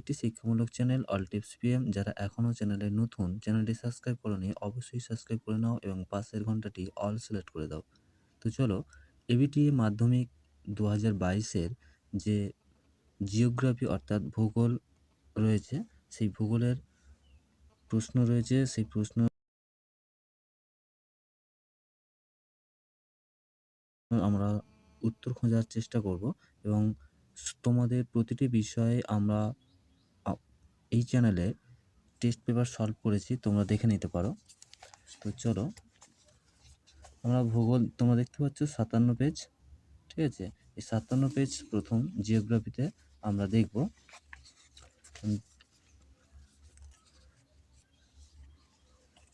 একটি শিক্ষামূলক channel all tips PM যারা এখনও চ্যানেলে নতুন, চ্যানেলটি সাবস্ক্রাইব করোনি অবশ্যই সাবস্ক্রাইব করে নাও এবং পাশের ঘন্টাটি অল সিলেক্ট করে দাও। তো চলো এবিটি মাধ্যমিক দু হাজার বাইশের যে জিওগ্রাফি অর্থাৎ ভূগোল রয়েছে, সেই ভূগোলের প্রশ্ন রয়েছে, সেই প্রশ্ন আমরা উত্তর খোঁজার চেষ্টা করব এবং তোমাদের প্রতিটি বিষয়ে আমরা এই চ্যানেলে টেস্ট পেপার সলভ করেছি, তোমরা দেখে নিতে পারো। তো চলো, আমরা ভূগোল, তোমরা দেখতে পাচ্ছ সাতান্ন পেজ ঠিক আছে? এই সাতান্ন পেজ প্রথম জিওগ্রাফিতে আমরা দেখব।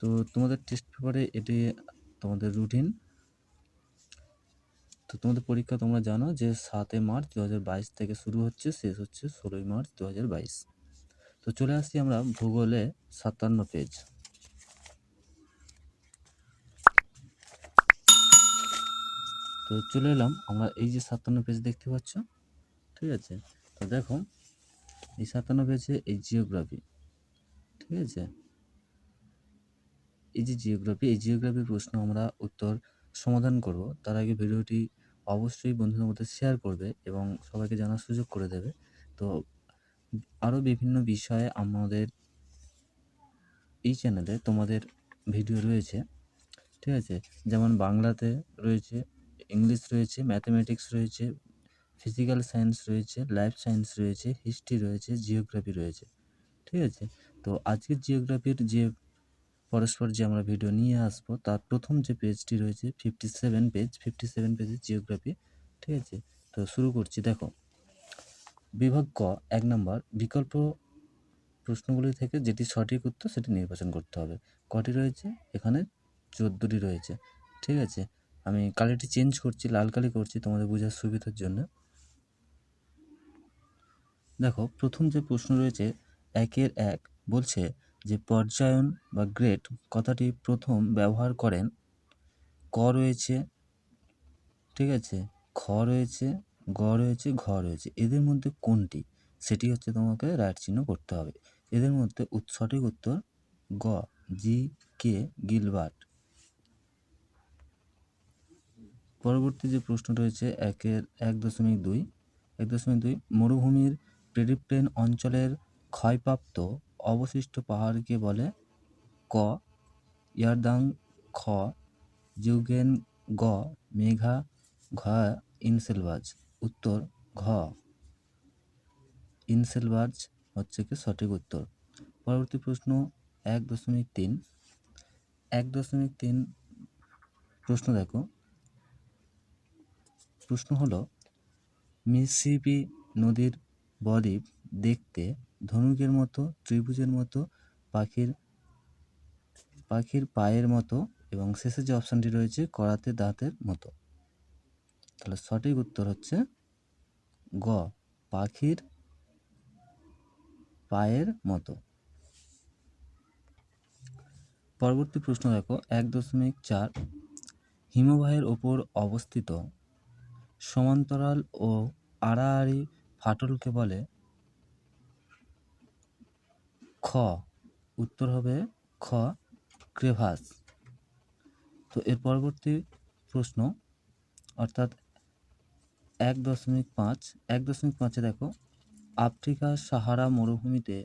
তো তোমাদের টেস্ট পেপারে এটি তোমাদের রুটিন তো তোমাদের পরীক্ষা তোমরা জানো যে সাতই মার্চ দু হাজার বাইশ থেকে শুরু হচ্ছে, শেষ হচ্ছে ষোলোই মার্চ দু হাজার বাইশ। তো চলে আসছি আমরা ভূগোলে সাতান্ন পেজ। তো চলে এলাম, আমরা এই যে সাতান্ন পেজ দেখতে পাচ্ছ, ঠিক আছে? তো দেখো, এই সাতান্ন পেজে এই জিওগ্রাফি, ঠিক আছে? এই যে জিওগ্রাফি, এই জিওগ্রাফির প্রশ্ন আমরা উত্তর সমাধান করব। তার আগে ভিডিওটি অবশ্যই বন্ধুদের মধ্যে শেয়ার করবে এবং সবাইকে জানার সুযোগ করে দেবে। তো আরও বিভিন্ন বিষয়ে আমাদের এই চ্যানেলে তোমাদের ভিডিও রয়েছে, ঠিক আছে? যেমন বাংলাতে রয়েছে ইংলিশ রয়েছে ম্যাথামেটিক্স রয়েছে ফিজিক্যাল সায়েন্স রয়েছে লাইফ সায়েন্স রয়েছে হিস্ট্রি রয়েছে জিওগ্রাফি রয়েছে, ঠিক আছে? তো আজকের জিওগ্রাফির যে পরস্পর যে আমরা ভিডিও নিয়ে আসব, তার প্রথম যে পেজটি রয়েছে fifty seven page fifty seven পেজের জিওগ্রাফি ঠিক আছে? তো শুরু করছি, দেখো। বিভাগ ক এক নম্বর, বিকল্প প্রশ্নগুলি থেকে যেটি সঠিক উত্তর সেটি নির্বাচন করতে হবে। কটি রয়েছে? এখানে চোদ্দোটি রয়েছে। ঠিক আছে? আমি কালিটি চেঞ্জ করছি, লাল কালি করছি তোমাদের বোঝার সুবিধার জন্য। দেখো, প্রথম যে প্রশ্ন রয়েছে, একের এক বলছে যে পর্যায়ন বা গ্রেড কথাটি প্রথম ব্যবহার করেন, ক রয়েছে, ঠিক আছে? খ রয়েছে গ রয়েছে, ঘ রয়েছে। এদের মধ্যে কোনটি? সেটি হচ্ছে তোমাকে রাইট চিহ্ন করতে হবে। এদের মধ্যে সঠিক উত্তর গ। G, K, Gilbert. পরবর্তী যে প্রশ্ন রয়েছে, একের এক দশমিক দুই। এক দশমিক দুই, মরুভূমির পেরিপ্লেন অঞ্চলের ক্ষয়প্রাপ্ত অবশিষ্ট পাহাড়কে বলে ক। ইয়ারদাং, খ। জিউগেন গ মেঘা, ঘ ইনসেলবাজ উত্তর ঘ। ইনসেলবাজ হচ্ছে কি সঠিক উত্তর। পরবর্তী প্রশ্ন এক দশমিক তিন। এক দশমিক তিন প্রশ্ন দেখো। প্রশ্ন হলো মিসিপি নদীর বদ্বীপ দেখতে ধনুকের মতো, ত্রিভুজের মতো, পাখির পাখির পায়ের মতো এবং শেষে যে অপশানটি রয়েছে করাতে দাঁতের মতো। তাহলে সঠিক উত্তর হচ্ছে গ, পাখির পায়ের মতো। পরবর্তী প্রশ্ন দেখো, এক দশমিক চার হিমবাহের ওপর অবস্থিত সমান্তরাল ও আড়াআড়ি ফাটলকে বলে খ। উত্তর হবে খ, ক্রেভাস। তো এর পরবর্তী প্রশ্ন, অর্থাৎ এক দশমিক পাঁচ, এক দশমিক পাঁচে দেখো, আফ্রিকার সাহারা মরুভূমিতে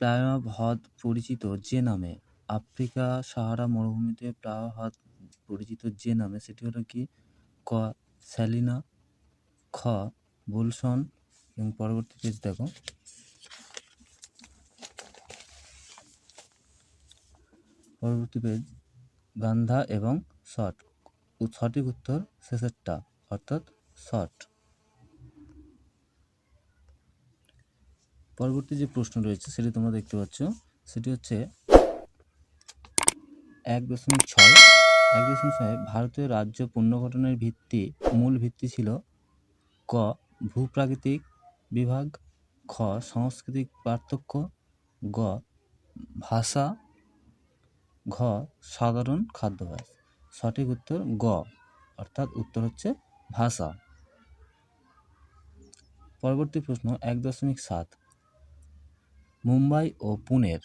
প্রায়হ্রদ পরিচিত যে নামে আফ্রিকা সাহারা মরুভূমিতে প্রায়হ্রদ পরিচিত যে নামে, সেটি হলো কি? ক স্যালিনা খ, বুলসন, এবং পরবর্তী পেজ দেখো। পরবর্তী পেজ, গান্ধা এবং শট। সঠিক উত্তর শেষেরটা, অর্থাৎ শট পরবর্তী যে প্রশ্ন রয়েছে, সেটি তোমরা দেখতে পাচ্ছ। সেটি হচ্ছে এক দশমিক ছয়। এক দশমিক ছয়, ভারতীয় রাজ্য পুনর্গঠনের ভিত্তি, মূল ভিত্তি ছিল ক, ভূপ্রাকৃতিক বিভাগ, খ, সাংস্কৃতিক পার্থক্য, গ, ভাষা, ঘ, সাধারণ খাদ্যাভ্যাস। সঠিক উত্তর গ, অর্থাৎ উত্তর হচ্ছে ভাষা। পরবর্তী প্রশ্ন এক দশমিক সাত। মুম্বাই ও পুনের,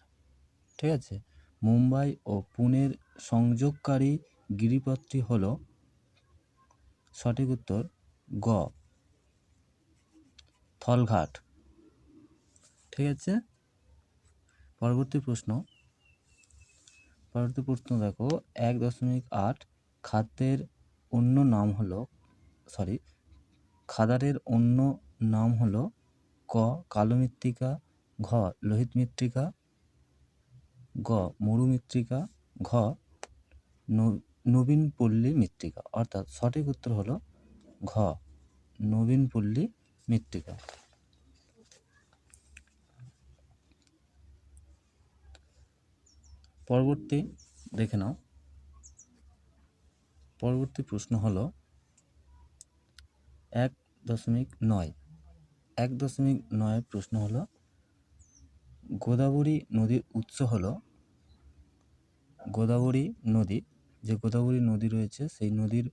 ঠিক আছে? মুম্বাই ও পুনের সংযোগকারী গিরিপথটি হল সঠিক উত্তর গ, থলঘাট। ঠিক আছে? পরবর্তী প্রশ্ন পরবর্তী প্রশ্ন দেখো, এক দশমিক আট খাদ্যের অন্য নাম হলো সরি খাদারের অন্য নাম হলো ক কালো মৃত্তিকা ঘ লোহিত মৃত্তিকা গ মরু মৃত্তিকা ঘ নবীন পল্লী মৃত্তিকা অর্থাৎ সঠিক উত্তর হলো ঘ নবীন পল্লী মৃত্তিকা পরবর্তী দেখে নাও। পরবর্তী প্রশ্ন হলো এক দশমিক নয়। এক দশমিক নয় প্রশ্ন হলো, গোদাবরী নদীর উৎস হল গোদাবরী নদী। যে গোদাবরী নদী রয়েছে, সেই নদীর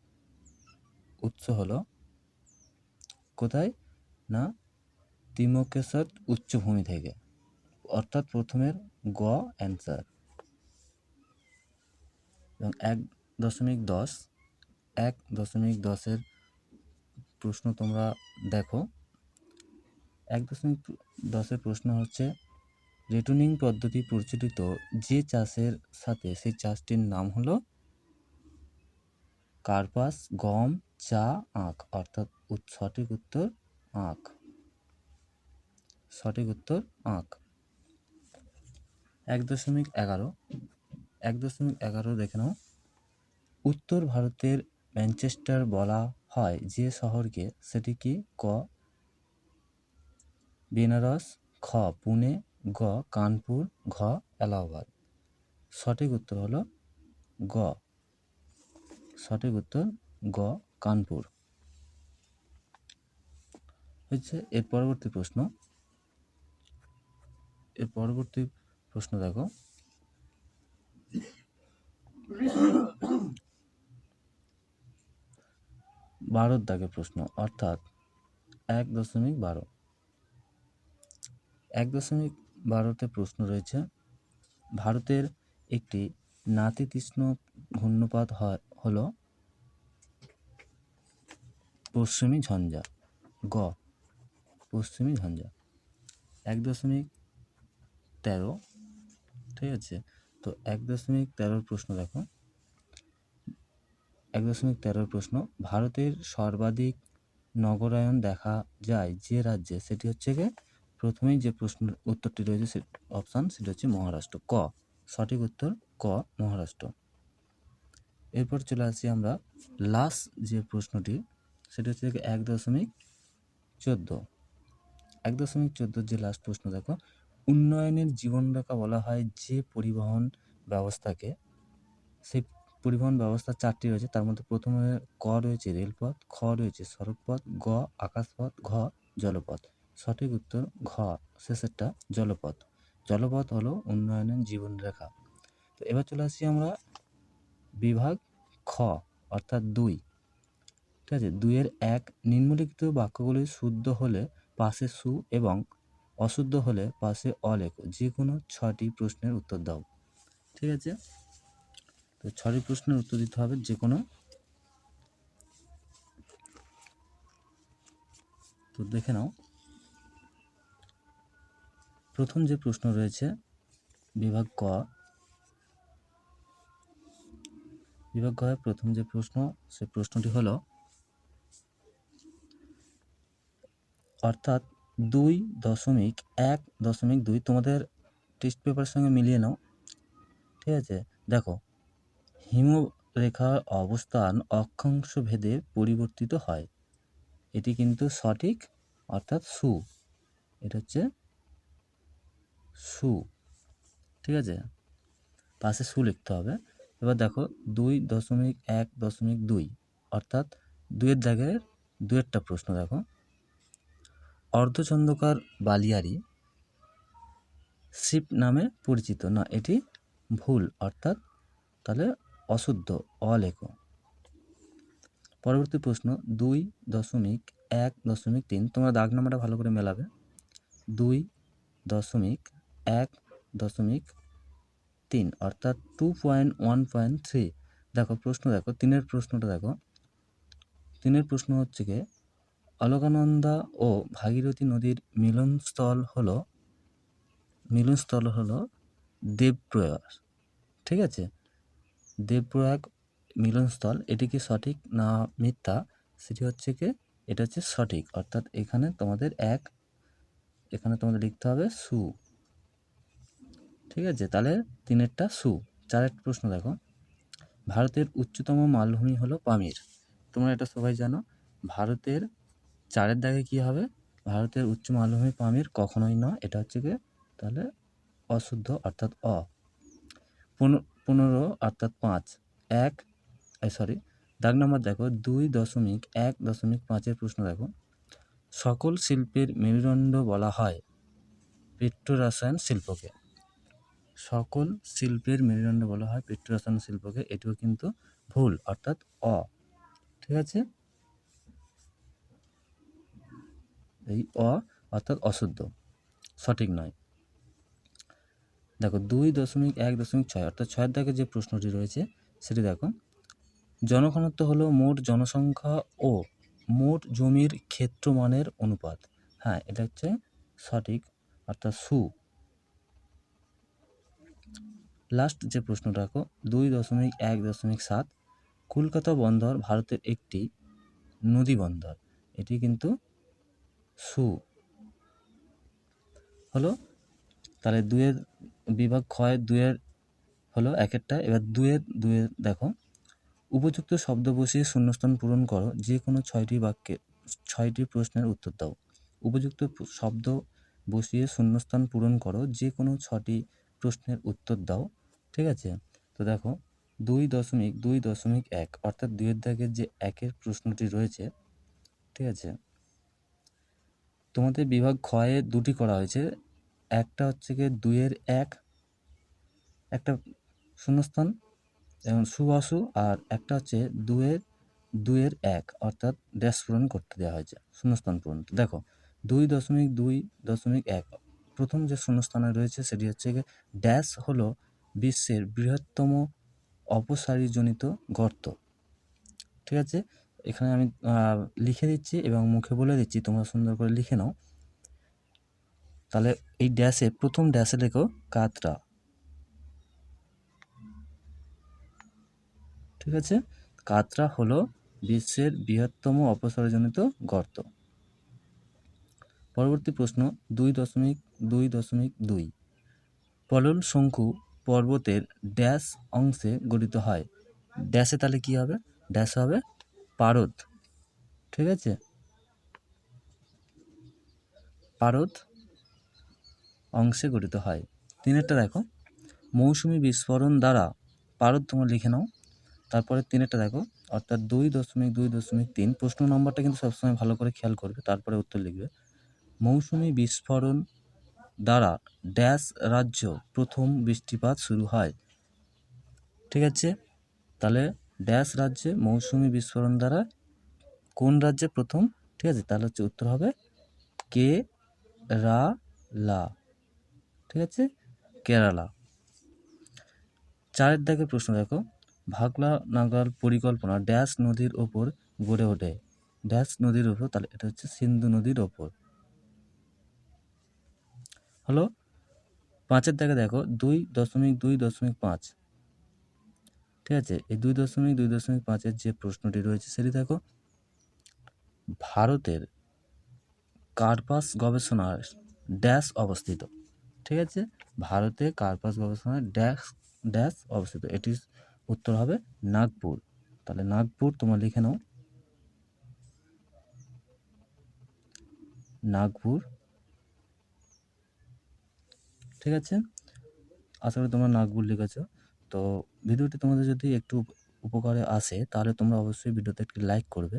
উৎস হল কোথায়? না, তিমকেশ্বর উচ্চভূমি থেকে। অর্থাৎ প্রথমের গ অ্যান্সার এবং এক দশমিক দশ, এক দশমিক দশের প্রশ্ন তোমরা দেখো। এক দশমিক দশের প্রশ্ন হচ্ছে রেটুনিং পদ্ধতি প্রচলিত যে চাষের সাথে সেই চাষটির নাম হলো কার্পাস, গম, চা, আখ, অর্থাৎ সঠিক উত্তর আখ। সঠিক উত্তর আখ। এক দশমিক এগারো। এক দশমিক এগারো দেখে নাও। উত্তর ভারতের ম্যানচেস্টার বলা হয় যে শহরকে সেটি কি ক বেনারস, খ, পুনে, গ, কানপুর, ঘ, এলাহাবাদ। সঠিক উত্তর হলো গ। সঠিক উত্তর গ, কানপুর। হচ্ছে এর পরবর্তী প্রশ্ন। এর পরবর্তী প্রশ্ন দেখো। বারোর দাগে প্রশ্ন, অর্থাৎ এক দশমিক বারো। এক দশমিক বারোতে প্রশ্ন রয়েছে, ভারতের একটি নাতিতীক্ষ্ণ ঘূর্ণপাত হয় হল পশ্চিমী ঝঞ্ঝা। গ, পশ্চিমী ঝঞ্ঝা। এক দশমিক তেরো, ঠিক আছে? তো এক দশমিক তেরোর প্রশ্ন দেখো। এক দশমিক তেরোর প্রশ্ন, ভারতের সর্বাধিক নগরায়ন দেখা যায় যে রাজ্যে, সেটি হচ্ছে গিয়ে প্রথমেই যে প্রশ্ন উত্তরটি রয়েছে সে অপশান সেটা হচ্ছে মহারাষ্ট্র। ক, সঠিক উত্তর ক, মহারাষ্ট্র। এরপর চলে আসি আমরা লাস্ট যে প্রশ্নটি, সেটা হচ্ছে এক দশমিক চোদ্দ। এক দশমিক চোদ্দোর যে লাস্ট প্রশ্ন, দেখো, উন্নয়নের জীবনরেখা বলা হয় যে পরিবহন ব্যবস্থাকে, সেই পরিবহন ব্যবস্থা চারটি রয়েছে, তার মধ্যে প্রথমে ক রয়েছে রেলপথ, খ রয়েছে সড়কপথ, গ আকাশপথ, ঘ জলপথ। সঠিক উত্তর ঘ, শেষেরটা জলপথ। জলপথ হলো উন্নয়নের জীবনরেখা। তো এবার চলে আসছি আমরা বিভাগ খ, অর্থাৎ দুই। ঠিক আছে? দুইয়ের এক নিম্নলিখিত বাক্যগুলি শুদ্ধ হলে পাশে সু এবং অশুদ্ধ হলে পাশে অ লেখো যে কোনো ছটি প্রশ্নের উত্তর দাও। ঠিক আছে? তো ছটি প্রশ্নের উত্তর দিতে হবে যে কোনো তো দেখে নাও। প্রথম যে প্রশ্ন রয়েছে, বিভাগ ক বিভাগ ক প্রথম যে প্রশ্ন, সে প্রশ্নটি হলো, অর্থাৎ দুই দশমিক এক দশমিক দুই, তোমাদের টেস্ট পেপারের সঙ্গে মিলিয়ে নাও, ঠিক আছে? দেখো, হিমরেখার অবস্থান অক্ষাংশ ভেদে পরিবর্তিত হয়। এটি কিন্তু সঠিক, অর্থাৎ সু। এটা হচ্ছে সু, ঠিক আছে? পাশে সু লিখতে হবে। এবার দেখো, দুই দশমিক এক দশমিক দুই, অর্থাৎ দুইয়ের দাগের দুয়েরটা প্রশ্ন দেখো। অর্ধচন্দ্রকার বালিয়ারি শিপ নামে পরিচিত। না, এটি ভুল, অর্থাৎ তাহলে অশুদ্ধ, অলেখ। পরবর্তী প্রশ্ন, দুই দশমিক এক দশমিক তিন, তোমরা দাগ নাম্বারটা ভালো করে মেলাবে। দুই দশমিক এক দশমিক তিন, অর্থাৎ two point one point three দেখো প্রশ্ন, দেখো, তিনের প্রশ্নটা দেখো। তিনের প্রশ্ন হচ্ছে গিয়ে, অলকানন্দা ও ভাগীরথী নদীর মিলনস্থল হলো মিলনস্থল হলো দেবপ্রয়াগ, ঠিক আছে? দেবপ্রয়াগ মিলনস্থল, এটি কি সঠিক না মিথ্যা? সেটি হচ্ছে কি এটা হচ্ছে সঠিক, অর্থাৎ এখানে তোমাদের এক, এখানে তোমাদের লিখতে হবে সু। ঠিক আছে? তাহলে তিনেরটা সু। চারের প্রশ্ন দেখো। ভারতের উচ্চতম মালভূমি হলো পামির। তোমরা এটা সবাই জানো। ভারতের চারের দাগে কি হবে? ভারতের উচ্চ মালভূমি পামির কখনোই নয়। এটা হচ্ছে কি তাহলে অশুদ্ধ অর্থাৎ অ। পনেরো অর্থাৎ পাঁচ। এক সরি দাগ নম্বর দেখো। দুই দশমিক এক দশমিক পাঁচের প্রশ্ন দেখো। সকল শিল্পের মেরুদণ্ড বলা হয় পেট্রোরসায়ন শিল্পকে। সকল শিল্পের মেরুদণ্ড বলা হয় পেট্রোরসায়ন শিল্পকে, এটিও কিন্তু ভুল, অর্থাৎ অ। ঠিক আছে? এই অ অর্থাৎ অশুদ্ধ, সঠিক নয়। দেখো, দুই দশমিক এক দশমিক ছয়, অর্থাৎ ছয়ের দাগে যে প্রশ্নটি রয়েছে, সেটি দেখো। জনঘনত্ব হলো মোট জনসংখ্যা ও মোট জমির ক্ষেত্রমানের অনুপাত। হ্যাঁ এটা হচ্ছে সঠিক, অর্থাৎ সু। লাস্ট যে প্রশ্ন রাখো, দুই দশমিক এক দশমিক সাত কলকাতা বন্দর ভারতের একটি নদী বন্দর। এটি কিন্তু সু। হলো, তাহলে দুয়ের বিভাগ ক্ষয় দুয়ের হলো এক একটা এবার দুয়ের দুয়ের দেখো, উপযুক্ত শব্দ বসিয়ে শূন্যস্থান পূরণ করো, যে কোনো ছয়টি বাক্যে, ছয়টি প্রশ্নের উত্তর দাও। উপযুক্ত শব্দ বসিয়ে শূন্যস্থান পূরণ করো, যে কোনো ছটি প্রশ্নের উত্তর দাও, ঠিক আছে? তো দেখো, দুই দশমিক দুই দশমিক এক, অর্থাৎ দুইয়ের দাগের যে একের প্রশ্নটি রয়েছে, ঠিক আছে? তোমাদের বিভাগ ক্ষয়ে দুটি করা হয়েছে, একটা হচ্ছে গিয়ে দুইয়ের এক, একটা শূন্যস্থান এবং সুবাসু, আর একটা হচ্ছে দুয়ের দুইয়ের এক, অর্থাৎ ড্যাশ পূরণ করতে দেওয়া হয়েছে, শূন্যস্থান পূরণ। দেখো, দুই দশমিক দুই দশমিক এক প্রথম যে শূন্যস্থানে রয়েছে সেটি হচ্ছে গিয়ে ড্যাশ হলো বিশ্বের বৃহত্তম অপসারীজনিত গর্ত। ঠিক আছে? এখানে আমি লিখে দিচ্ছি এবং মুখে বলে দিচ্ছি, তোমরা সুন্দর করে লিখে নাও। তাহলে এই ড্যাশে প্রথম ড্যাশে লেখো কাতরা। ঠিক আছে? কাতরা হলো বিশ্বের বৃহত্তম অপসারজনিত গর্ত। পরবর্তী প্রশ্ন দুই দশমিক দুই দশমিক দুই। পলল শঙ্কু পর্বতের ড্যাশ অংশে গঠিত হয়। ড্যাশে তাহলে কি হবে? ড্যাশ হবে পারদ। ঠিক আছে? পারদ অংশে গঠিত হয়। তিনেরটা দেখো। মৌসুমি বিস্ফোরণ দ্বারা পারদ তোমরা লিখে নাও। তারপরে তিনেরটা দেখো। অর্থাৎ দুই দশমিক দুই দশমিক তিন। প্রশ্ন নম্বরটা কিন্তু সবসময় ভালো করে খেয়াল করবে, তারপরে উত্তর লিখবে। মৌসুমি বিস্ফোরণ দ্বারা ড্যাশ রাজ্য প্রথম বৃষ্টিপাত শুরু হয়। ঠিক আছে? তাহলে ড্যাশ রাজ্যে মৌসুমি বিস্ফোরণ দ্বারা কোন রাজ্যে প্রথম? ঠিক আছে? তাহলে হচ্ছে উত্তর হবে কে রা লা ঠিক আছে? কেরালা। চারের দাগে প্রশ্ন দেখো। ভাগলা নাগাল পরিকল্পনা ড্যাশ নদীর ওপর গড়ে ওঠে। ড্যাশ নদীর ওপর, তাহলে এটা হচ্ছে সিন্ধু নদীর ওপর। হলো পাঁচের দাগে দেখো দুই দশমিক দুই দশমিক পাঁচ। ঠিক আছে? এই দুই দশমিক দুই দশমিক পাঁচের যে প্রশ্নটি রয়েছে সেটি দেখো। ভারতের কার্পাস গবেষণার ড্যাশ অবস্থিত। ঠিক আছে? ভারতে কার্পাস গবেষণার ড্যাশ ড্যাশ অবস্থিত। এটির উত্তর হবে নাগপুর। তাহলে নাগপুর তোমরা লিখে নাও। নাগপুর ঠিক আছে? আশা করি তোমরা নাগপুর লিখেছো। তো ভিডিওটি তোমাদের যদি একটু উপকারে আসে, তাহলে তোমরা অবশ্যই ভিডিওতে একটি লাইক করবে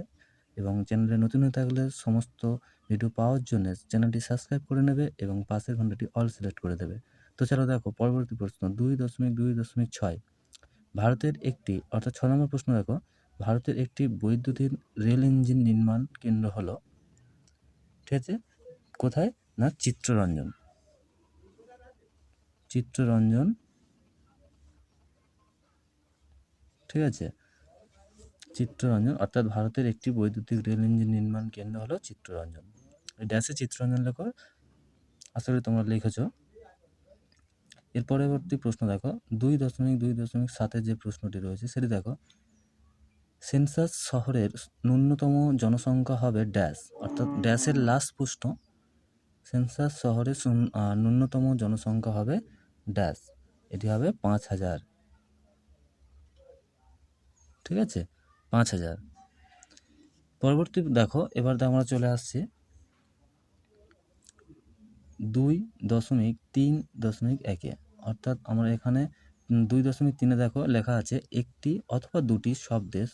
এবং চ্যানেলে নতুন হয়ে থাকলে সমস্ত ভিডিও পাওয়ার জন্য চ্যানেলটি সাবস্ক্রাইব করে নেবে এবং পাশের ঘন্টাটি অল সিলেক্ট করে দেবে। তো চলো দেখো, পরবর্তী প্রশ্ন, দুই দশমিক দুই দশমিক ছয়। ভারতের একটি, অর্থাৎ ছ নম্বর প্রশ্ন দেখো, ভারতের একটি বৈদ্যুতিন রেল ইঞ্জিন নির্মাণ কেন্দ্র হলো, ঠিক আছে? কোথায়? না, চিত্ররঞ্জন। চিত্ররঞ্জন। ঠিক আছে? চিত্ররঞ্জন, অর্থাৎ ভারতের একটি বৈদ্যুতিক রেল ইঞ্জিন নির্মাণ কেন্দ্র হলো চিত্ররঞ্জন। এই ড্যাশে চিত্ররঞ্জন লেখো। করি তোমরা লিখেছো। এর পরবর্তী প্রশ্ন দেখো। দুই দশমিক দুই দশমিক সাতের যে প্রশ্নটি রয়েছে, সেটি দেখো। সেন্সাস শহরের ন্যূনতম জনসংখ্যা হবে ড্যাশ। অর্থাৎ ড্যাশের লাস্ট প্রশ্ন, সেন্সাস শহরের ন্যূনতম জনসংখ্যা হবে ড্যাশ। এটি হবে পাঁচ হাজার। ঠিক আছে? পাঁচ হাজার। পরবর্তী, দেখো, এবার আমরা চলে আসছি। দুই দশমিক তিন দশমিক একে। অর্থাৎ আমরা এখানে দুই দশমিক তিনে, দেখো, লেখা আছে, একটি অথবা দুটি শব্দের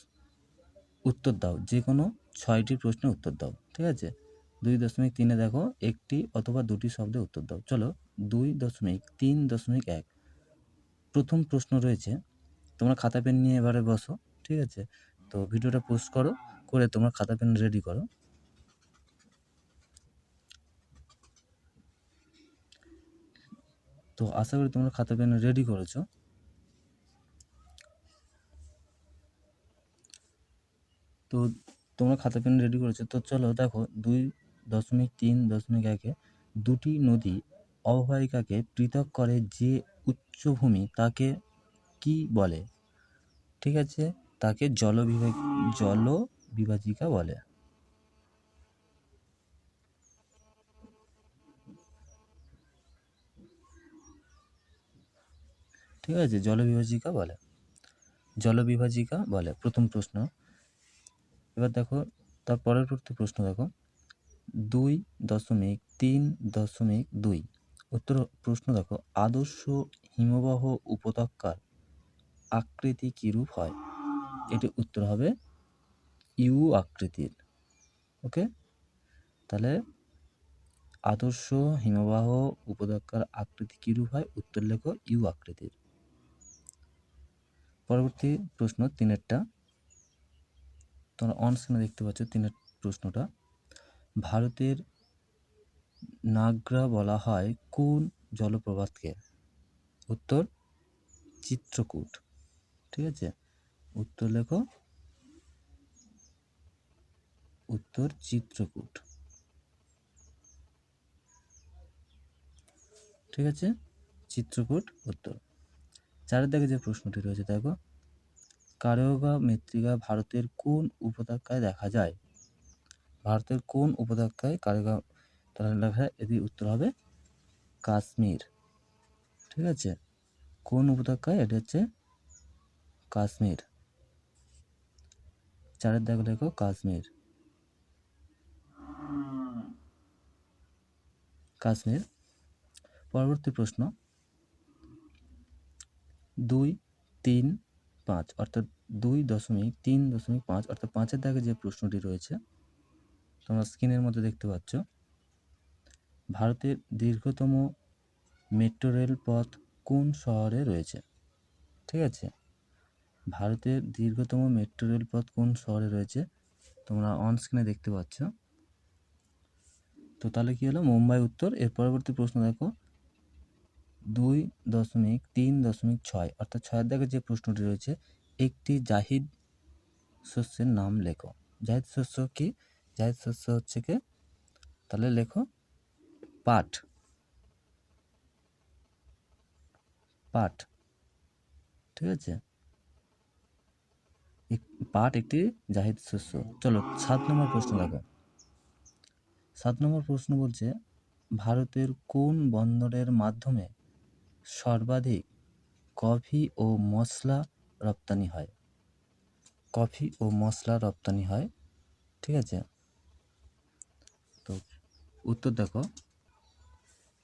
উত্তর দাও। যে কোনো ছয়টি প্রশ্নের উত্তর দাও। ঠিক আছে? দুই দশমিক তিনে দেখো, একটি অথবা দুটি শব্দের উত্তর দাও। চলো, দুই দশমিক তিন দশমিক এক। প্রথম প্রশ্ন রয়েছে, তোমরা খাতা পেন নিয়ে এবারে বসো, ঠিক আছে? তো ভিডিওটা পোস্ট করো, করে তোমরা খাতা পেন রেডি করো। তো আশা করি তোমরা খাতা পেন রেডি করেছ। তো তোমরা খাতা পেন রেডি করেছ। তো চলো দেখো, দুই দশমিক তিন, দশমিক একে দুটি নদী অববাহিকাকে পৃথক করে যে উচ্চভূমি তাকে কি বলে? ঠিক আছে, তাকে জলবিভাগ জল বিভাজিকা বলে। ঠিক আছে, জলবিভাজিকা বলে। জলবিভাজিকা বলে, প্রথম প্রশ্ন। এবার দেখো, তার পরবর্তী প্রশ্ন দেখো। দুই দশমিক তিন দশমিক দুই। উত্তর প্রশ্ন দেখো, আদর্শ হিমবাহ উপত্যকার আকৃতি কীরূপ হয়? এটি উত্তর হবে ইউ আকৃতির। ওকে? তাহলে আদর্শ হিমবাহ উপত্যকার আকৃতি কিরূপ হয়? উত্তর লেখো ইউ আকৃতির। পরবর্তী প্রশ্ন তিনেরটা। তোমরা অন স্ক্রিনে দেখতে পাচ্ছ তিনের প্রশ্নটা। ভারতের নাগরা বলা হয় কোন জলপ্রপাতকে? উত্তর, চিত্রকূট। ঠিক আছে? উত্তর লেখো। উত্তর, চিত্রকূট। ঠিক আছে? চিত্রকূট, উত্তর। চারের দিকে যে প্রশ্নটি রয়েছে, দেখো। কারেওগা মৃত্তিকা ভারতের কোন উপত্যকায় দেখা যায়? ভারতের কোন উপত্যকায় কারেগা তাহলে লেখা এটি উত্তর হবে কাশ্মীর। ঠিক আছে? কোন উপত্যকায়? এটা হচ্ছে কাশ্মীর। চারের দাগ লেখো কাশ্মীর। কাশ্মীর। পরবর্তী প্রশ্ন। দুই, তিন, পাঁচ, অর্থাৎ দুই দশমিক তিন দশমিক পাঁচ, অর্থাৎ পাঁচের দাগে যে প্রশ্নটি রয়েছে তোমরা স্ক্রিনের মধ্যে দেখতে পাচ্ছ, ভারতের দীর্ঘতম মেট্রো রেল পথ কোন শহরে রয়েছে? ঠিক আছে? ভারতের দীর্ঘতম মেট্রো রেল পথ কোন শহরে রয়েছে? তোমরা অন স্ক্রিনে দেখতে পাচ্ছ। তো তাহলে কী হলো? মুম্বাই উত্তর, এর পরবর্তী প্রশ্ন দেখো। দুই দশমিক তিন দশমিক ছয়, অর্থাৎ ছয়ের দাগে যে প্রশ্নটি রয়েছে, একটি জাহিদ শস্যের নাম লেখো। জাহিদ শস্য কি? জাহিদ শস্য হচ্ছে কি? তাহলে লেখো পাট পাট ঠিক আছে? পাট একটি জাহিদ শস্য। চলো সাত নম্বর প্রশ্ন দেখো। সাত নম্বর প্রশ্ন বলছে, ভারতের কোন বন্দরের মাধ্যমে সর্বাধিক কফি ও মশলা রপ্তানি হয়? কফি ও মশলা রপ্তানি হয়। ঠিক আছে? উত্তর দেখো।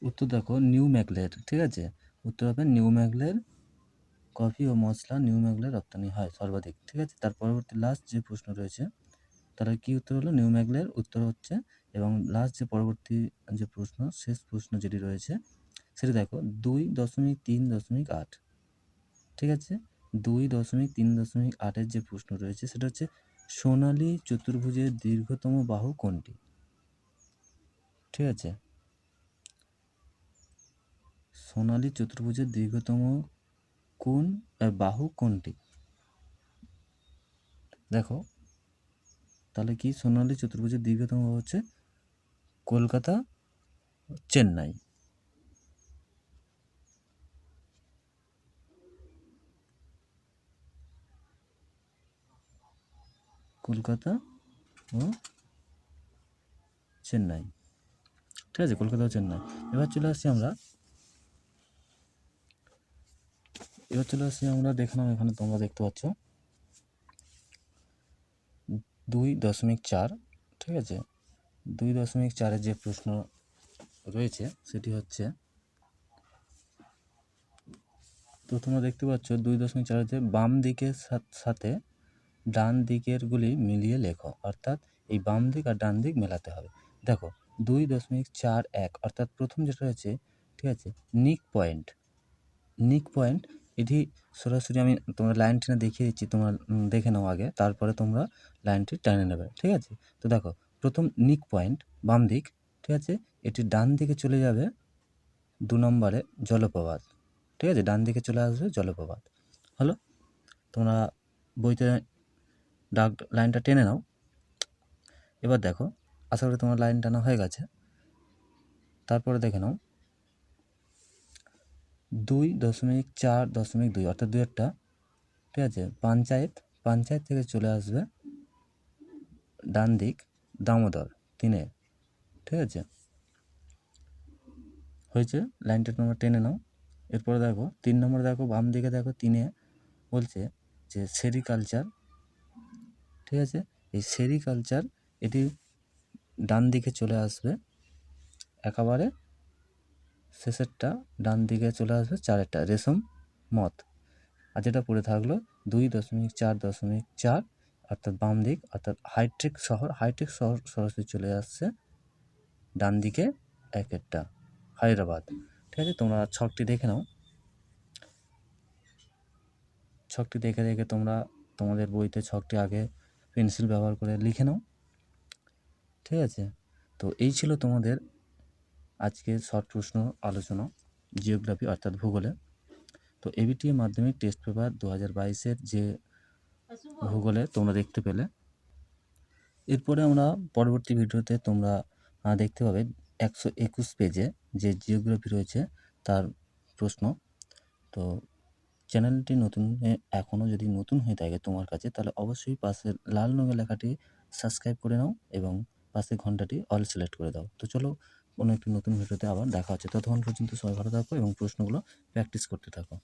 উত্তর দেখো নিউ ম্যাগলের ঠিক আছে? উত্তর হবে নিউ ম্যাগলের কফি ও মশলা নিউ ম্যাগলের রপ্তানি হয় সর্বাধিক, ঠিক আছে? তার পরবর্তী লাস্ট যে প্রশ্ন রয়েছে, তাহলে কি উত্তর হলো? নিউ ম্যাগলের উত্তর হচ্ছে এবং লাস্ট যে পরবর্তী যে প্রশ্ন, শেষ প্রশ্ন যেটি রয়েছে, সেটা দেখো, দুই দশমিক তিন দশমিক আট, ঠিক আছে? দুই দশমিক তিন দশমিক আটের যে প্রশ্ন রয়েছে, সেটা হচ্ছে সোনালী চতুর্ভুজের দীর্ঘতম বাহু কোনটি? ঠিক আছে। সোনালী চতুর্ভুজের দীর্ঘতম কোন বাহু কোনটি দেখো, তাহলে কি সোনালী চতুর্ভুজের দীর্ঘতম হচ্ছে কলকাতা, চেন্নাই। কলকাতা ও চেন্নাই। ঠিক আছে কলকাতা চেন্নাই এবার চলে আসছি আমরা। এবার চলে আসছি আমরা, দেখলাম এখানে তোমরা দেখতে পাচ্ছ। দুই দশমিক চার, ঠিক আছে? দুই দশমিক চারের যে প্রশ্ন রয়েছে, সেটি হচ্ছে, তো তোমরা দেখতে পাচ্ছ, দুই দশমিক চার হচ্ছে বাম দিকের সাথে ডান দিকেরগুলি মিলিয়ে লেখো। অর্থাৎ এই বাম দিক আর ডান দিক মেলাতে হবে। দেখো দুই দশমিক চার এক, অর্থাৎ প্রথম যেটা রয়েছে ঠিক আছে নিক পয়েন্ট নিক পয়েন্ট এটি সরাসরি আমি তোমরা লাইন টেনে দেখিয়ে দিচ্ছি, তোমরা দেখে নাও আগে, তারপরে তোমরা লাইনটি টেনে নেবে, ঠিক আছে? তো দেখো, প্রথম নিক পয়েন্ট বাম দিক, ঠিক আছে, এটি ডান দিকে চলে যাবে দু নম্বরে জলপ্রপাত, ঠিক আছে, ডান দিকে চলে আসবে জলপ্রপাত, হলো? তোমরা বইতে ডাক লাইনটা টেনে নাও। এবার দেখো আশা করি তোমার লাইন টানা হয়ে গেছে। তারপরে দেখে নাও। দুই দশমিক চার দশমিক দুই অর্থাৎ দুই একটা, ঠিক আছে? পঞ্চায়েত পঞ্চায়েত থেকে চলে আসবে ডান দিক দামোদর তিনে, ঠিক আছে? হয়েছে, লাইনটা তোমরা টেনে নাও। এরপরে দেখো, তিন নম্বর দেখো, বাম দিকে দেখো, তিনে বলছে যে সেরিকালচার, ঠিক আছে? এই সেরিকালচার এটি ডান দিকে চলে আসবে, একেবারে শেষেরটা ডান দিকে চলে আসবে, চারেরটা, রেশম মত আর যেটা পড়ে থাকল, দুই দশমিক চার দশমিক চার, অর্থাৎ বাম দিক, অর্থাৎ হাইটেক শহর হাইটেক শহর সরাসরি চলে আসছে, ডান দিকে একেরটা, হায়দ্রাবাদ। ঠিক আছে, তোমরা ছকটি দেখে নাও। ছকটি দেখে দেখে তোমরা তোমাদের বইতে ছকটি আগে পেন্সিল ব্যবহার করে লিখে নাও। ঠিক আছে? তো এই ছিল তোমাদের আজকে শর্ট প্রশ্ন আলোচনা, জিওগ্রাফি অর্থাৎ ভূগোলে। তো এবিটিএ মাধ্যমিক টেস্ট পেপার দু হাজার বাইশের যে ভূগোলে তোমরা দেখতে পেলে। এরপরে আমরা পরবর্তী ভিডিওতে তোমরা দেখতে পাবে একশো একুশ পেজে যে জিওগ্রাফি রয়েছে তার প্রশ্ন। তো চ্যানেলটি নতুন এখনও যদি নতুন হয়ে থাকে তোমার কাছে, তাহলে অবশ্যই পাশের লাল রঙের লেখাটি সাবস্ক্রাইব করে নাও এবং পাশে ঘন্টাটি অল সিলেক্ট করে দাও। তো চলো, কোনো একটি নতুন ভিডিওতে আবার দেখা হচ্ছে। ততক্ষণ পর্যন্ত সবাই ভালো থাকো এবং প্রশ্নগুলো প্র্যাকটিস করতে থাকো।